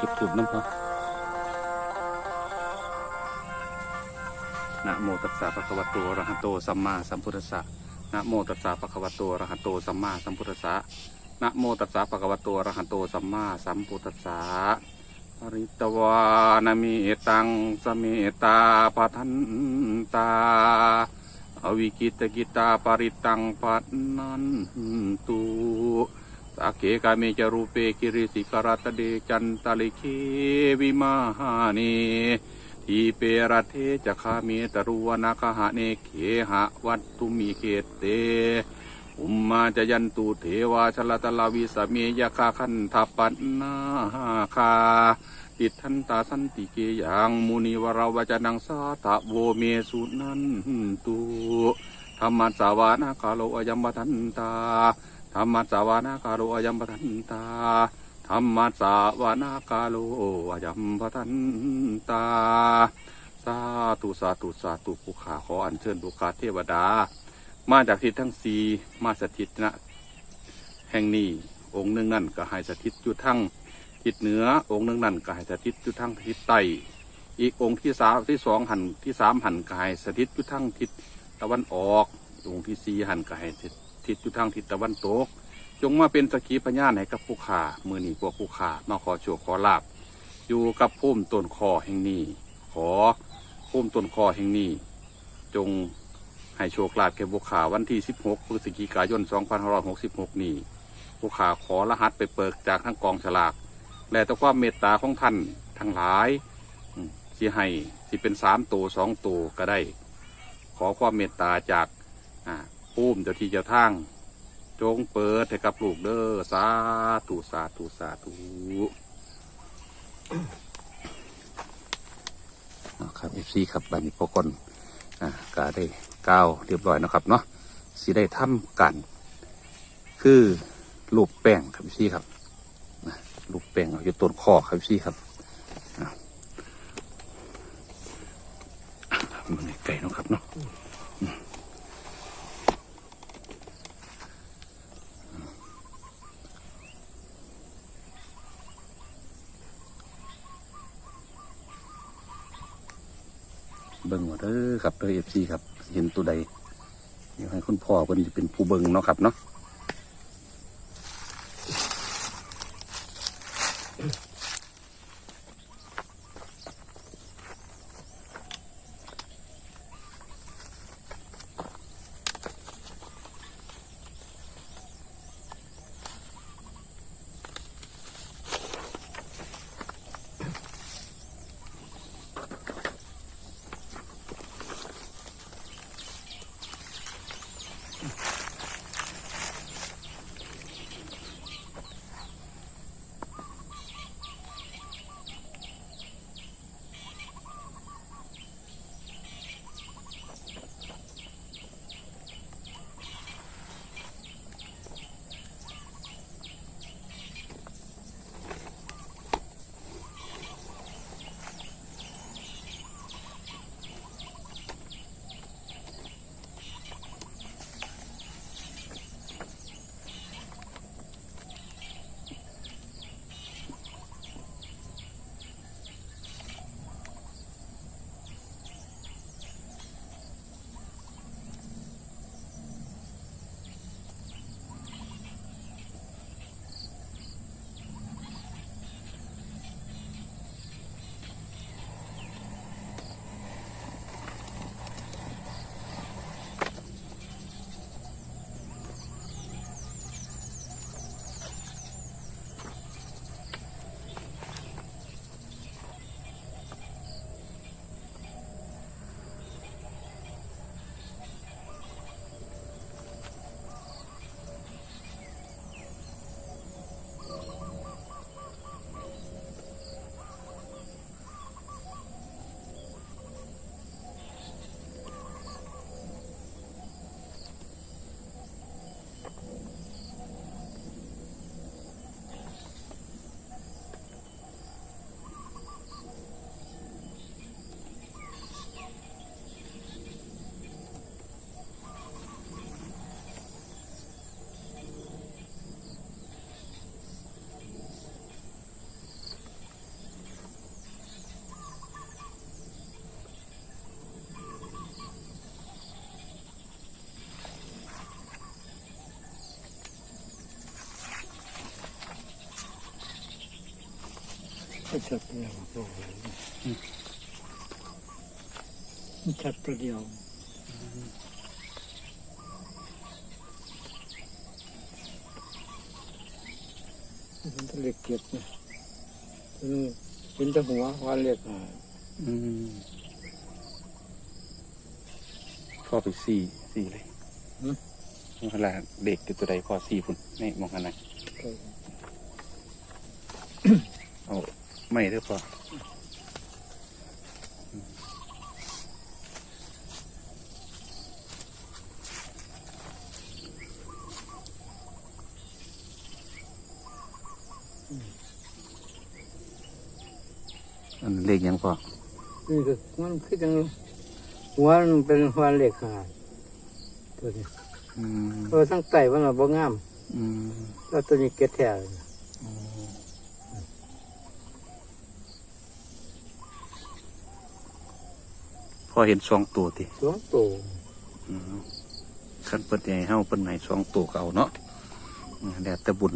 จุดถูกน้ำพอนะโมตัสสะภะคะวะโตอะระหะโตสัมมาสัมพุทธัสสะนะโมตัสสะภะคะวะโตอะระหะโตสัมมาสัมพุทธัสสะนะโมตัสสะภะคะวะโตอะระหะโตสัมมาสัมพุทธัสสะปริตวานามิตังสเมตาปะทันตา อวิกิตกิตาปริตังปันนันตุ สักเกกาเมจรูปเปกิริสิกรัตเดจันตะลิเควิมาหานีทีเปรเทจะคาเมตรุวนาคหะเนเขหะวัตตุมีเขตเต อุมมาจะยันตุเทวาชลตลาวิสเมยคาคันทปปนนาคาติดทันตาสันติเกยังมุนิวราวจนังสาตะโวเมสุนันตุธรรมสาวานาคาโลอยัมปทันตา ธรรมัสสาวานาคาโลอยัมปทันตาธรรมัสสาวานาคาโลอยัมปทันตา สาธุสาธุสาธุผู้ขาขออัญเชิญบุคาเทวดา มาจากทิศทั้งสีมาสถิตณแห่งนี้องค์หนึ่งนั่นก็ให้สถิตอยู่ทั้งทิศเหนือองค์หนึ่งนั่นก็ให้สถิตอยู่ทั้งทิศใต้อีกองค์ที่สามที่สองหันที่สามหันก็ให้สถิตอยู่ทั้งทิศตะวันออก องค์ที่สี่หันก็ให้ส ถิตอยู่ทั้งทิศตะวันตก จงมาเป็นสกีพยานให้กับผู้ขามือหนีพวกผู้ขามาขอโชคขอลาบอยู่กับพุ่มต้นคอแห่งนี้ ขอพุ่มต้นคอแห่งนี้ จงให้โชคลาภแก่ผู้ขาวันที่ 16พฤศจิกายน 2566 นี้ผู้ขาขอรหัสไปเปิกจากทั้งกองฉลาก และแต่ความเมตตาของท่านทั้งหลายสิให้สิเป็นสามตัวสองตัวก็ได้ ขอความเมตตาจากอ่า ภูมิเจ้าที่เจ้าทาง จงเปิดให้กับลูกเด้อสาธุสาธุสาธุนะครับเอฟซีครับบันนี้พวกคนอ่าก็ได้ก้าวเรียบร้อยนะครับเนาะสิได้ทำกัน คือรูปแป้งครับเอฟซีครับลูกแป้งเอาอยู่ต้นคอครับพี่ครับมันไก่นะครับเนาะอืมเบิ่งว่าเด้อครับ เอฟซีครับ เห็นตัวใดเดี๋ยวให้คุณพ่อเพิ่นจะเป็นผู้เบิงเนาะครับเนาะ ไม่ชัดเลยโอ้โหมันชัดตัวเดียวมันจะเล็กเก็บนะอืมเป็นแต่หัวว่าเล็กอะอืมพ่อไปสี่สี่เลยเวลาเด็กตัวใดพอสี่พุ่นนี่มองกันไหนเอา ไม่เด้อพออันเลขยังพอนี่คือมันคือจังหัวมันเป็นหัวเล็กอะตัวนี้อืมตัวทั้งไตมันเราบ่งามอืมแล้วตัวนี้เกล็ดแท้เลย พ อเห็นสองตัวติสองตัวอืมขันเปิดใหญ่เฮาเปิดไหนสองตัวก็เอาเนาะอืมแล้วแต่บุญ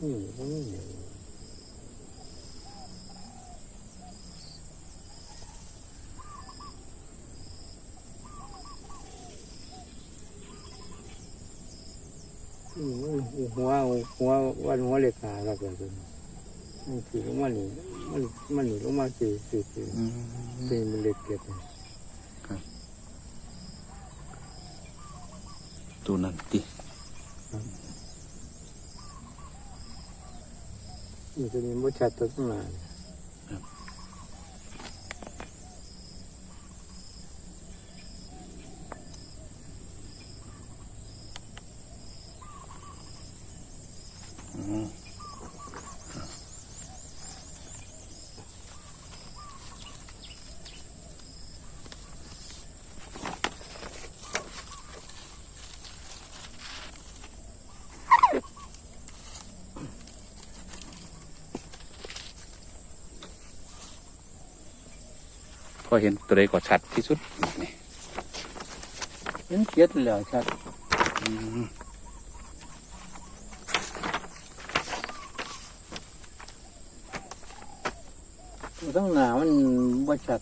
นี่มันนี่อืมหัวหัววันหัวเล็กหาแล้วก็เป็น มันคือลงมานี่มันมันนี่ลงมาสี่สี่สี่อืมสี่มันเล็กเก็บนี่ตัวนั้นตินี่ตัวนี้มันชัดตัวตั้งนา อเห็นตัวใดก็ชัดที่สุดนี่เห็นเก็ดแล้วชัดตัวตั้งหนามันบ่ชัด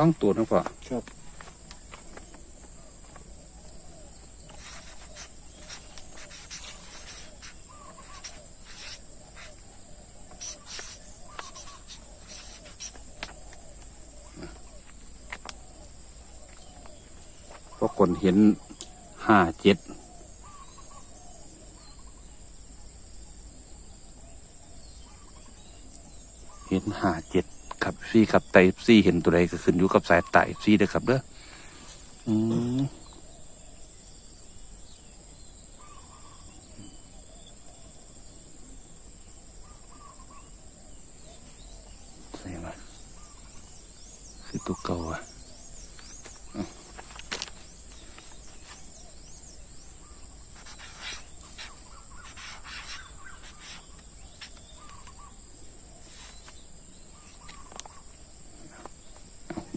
ท้องตัวนะพ่อครับเพราะคนเห็นห้าเจ็ดเห็นห้าเจ็ด ครับซี่ครับไตซี่เห็นตัวใดก็ขึ้นอยู่กับสายไตซี่เด้อครับเด้ออืมใช่ไหมคือตัวเก่าอะ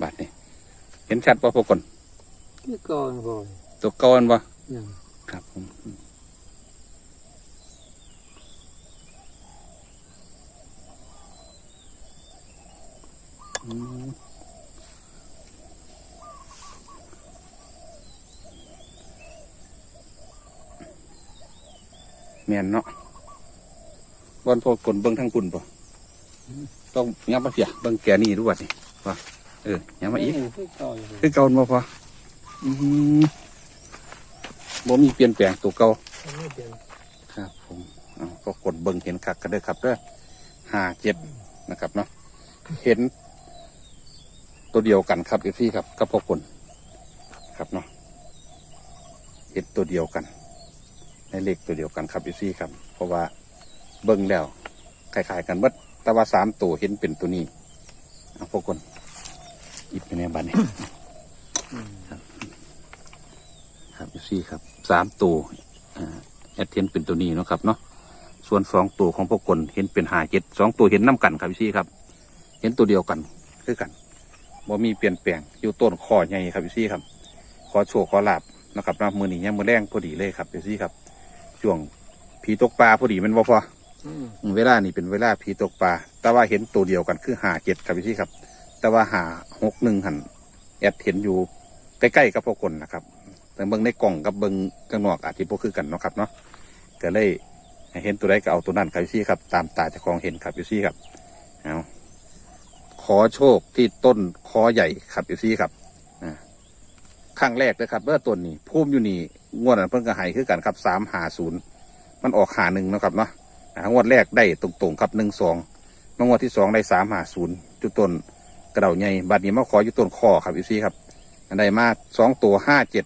บาทนี่เห็น ชัดป่ะพวกคนที่ก่อนบ่อยตัวเก่าอันบ่ยังครับผมอืมแม่นเนาะบอลพวกคนเบิ้งทั้งคุณป่ะต้องยับมาเสียเบิ้งแกนี่รู้ว่านี่ป่ะ เออยับมาอีกที่ก่อนคือเก่าบ่พออืมบ่มีเปลี่ยนแปลงตัวเก่าไม่เปลี่ยนครับผมเอาก็กดเบิ่งเห็นคักกันเด้อครับเด้อห้าเจ็ดนะครับเนาะเห็น ตัวเดียวกันครับเอฟซีครับกับพวกคนครับเนาะเห็นตัวเดียวกัน ในเลขตัวเดียวกันครับเอฟซีครับ เพราะว่าเบิ่งแล้วคล้ายๆกันเบิดแต่ว่าสามตัวเห็นเป็นตัวนี้เอาพวกคน หยิบไปในบันนี้อืมครับซี่ครับสามตัวอ่าแอดเทนเป็นตัวนี้เนาะครับเนาะส่วนสองตัวของพวกคนเห็นเป็นหาเจ็ดสองตัวเห็นน้กันครับซี่ครับ เห็นตัวเดียวกันคือกันบ่มีเปลี่ยนแปลงอยู่ต้นคอใหญ่ครับซี่ครับขอโชคขอลาบนะครับนะมือนี้ยังมือแรงพอดีเลยครับซี่ครับช่วงผีตกปลาพอดีแมันบ่พออืมอืมเวลานี่เป็นเวลาผีตกปลาแต่ว่าเห็นตัวเดียวกันคือหาเจ็ดครับพี่ครับ แต่ว่าหาหกหนึ่งหันแอดเห็นอยู่ใกล้ๆกับพวกคนนะครับ แต่เบิ้งในกล่องกับเบิ้งข้างนอกอาจจะพวกคือกันเนาะครับเนาะก็เลยเห็นตัวใดก็เอาตัวนั้นครับพี่ครับ ตามตาจะคลองเห็นครับพี่ครับเอาขอโชคที่ต้นคอใหญ่ครับพี่ครับอ่าครั้งแรกนะครับเมื่อต้นนี้พุ่มอยู่นี่งวดนั้นเพิ่งกระหายคือกันครับสามหาศูนย์มันออกหาหนึ่งนะครับเนาะงวดแรกได้ตรงๆครับหนึ่งสองมางวดที่สองได้สามหาศูนย์จุดต้น กระเดาใหญ่บัดนี้มาขออยู่ต้นคอครับพี่ซีครับอันใดมาสองตัวห้าเจ็ด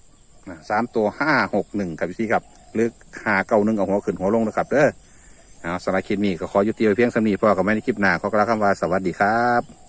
สามตัวห้าหกหนึ่งครับพี่ซีครับหรือหาเก้าหนึ่งเอาหัวขึ้นหัวลงนะครับเด้อเอาสำหรับคลิปนี้ก็ขอยุติไว้เพียงสำนีพอกับไม่ในคลิปหน้าขอกล่าวคำว่าสวัสดีครับ